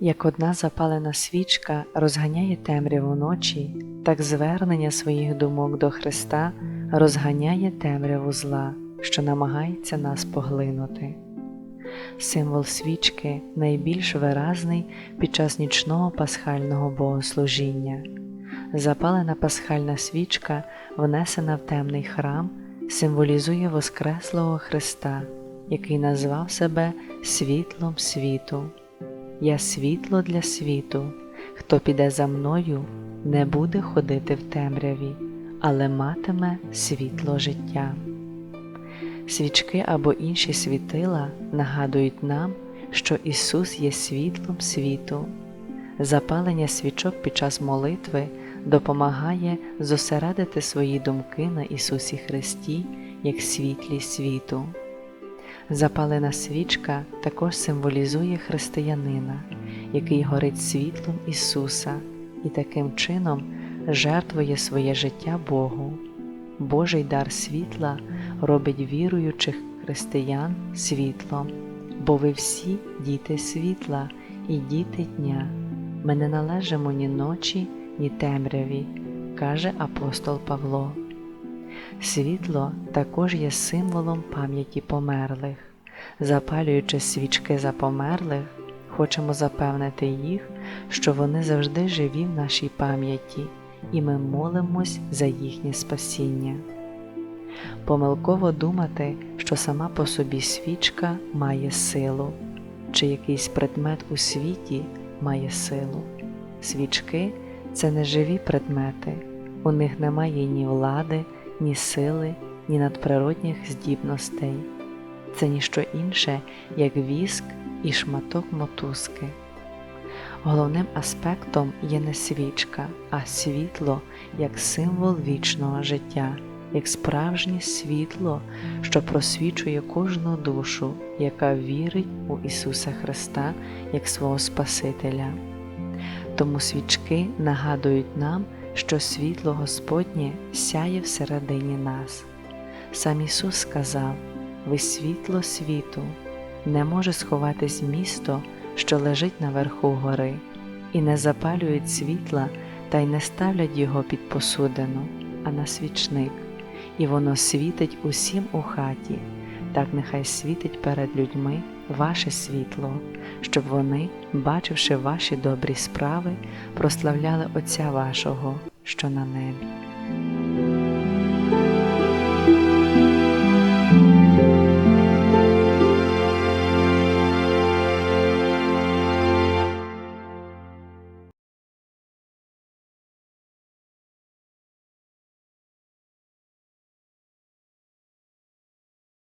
Як одна запалена свічка розганяє темряву ночі, так звернення своїх думок до Христа розганяє темряву зла, що намагається нас поглинути. Символ свічки найбільш виразний під час нічного пасхального богослужіння. Запалена пасхальна свічка, внесена в темний храм, символізує Воскреслого Христа, який назвав себе світлом світу. Я світло для світу. Хто піде за мною, не буде ходити в темряві, але матиме світло життя. Свічки або інші світила нагадують нам, що Ісус є світлом світу. Запалення свічок під час молитви допомагає зосередити свої думки на Ісусі Христі як світлі світу. Запалена свічка також символізує християнина, який горить світлом Ісуса і таким чином жертвує своє життя Богу. Божий дар світла робить віруючих християн світлом, бо ви всі діти світла і діти дня. Ми не належимо ні ночі, ні темряві, каже апостол Павло. Світло також є символом пам'яті померлих. Запалюючи свічки за померлих, хочемо запевнити їх, що вони завжди живі в нашій пам'яті, і ми молимось за їхнє спасіння. Помилково думати, що сама по собі свічка має силу, чи якийсь предмет у світі має силу. Свічки це не живі предмети, у них немає ні влади, ні сили, ні надприродних здібностей. Це ніщо інше, як віск і шматок мотузки. Головним аспектом є не свічка, а світло як символ вічного життя, як справжнє світло, що просвічує кожну душу, яка вірить у Ісуса Христа як свого Спасителя. Тому свічки нагадують нам, що світло Господнє сяє всередині нас. Сам Ісус сказав: Ви світло світу, не може сховатись місто, що лежить наверху гори, і не запалюють світла та й не ставлять його під посудину, а на свічник, і воно світить усім у хаті, так нехай світить перед людьми ваше світло, щоб вони, бачивши ваші добрі справи, прославляли Отця вашого, що на небі.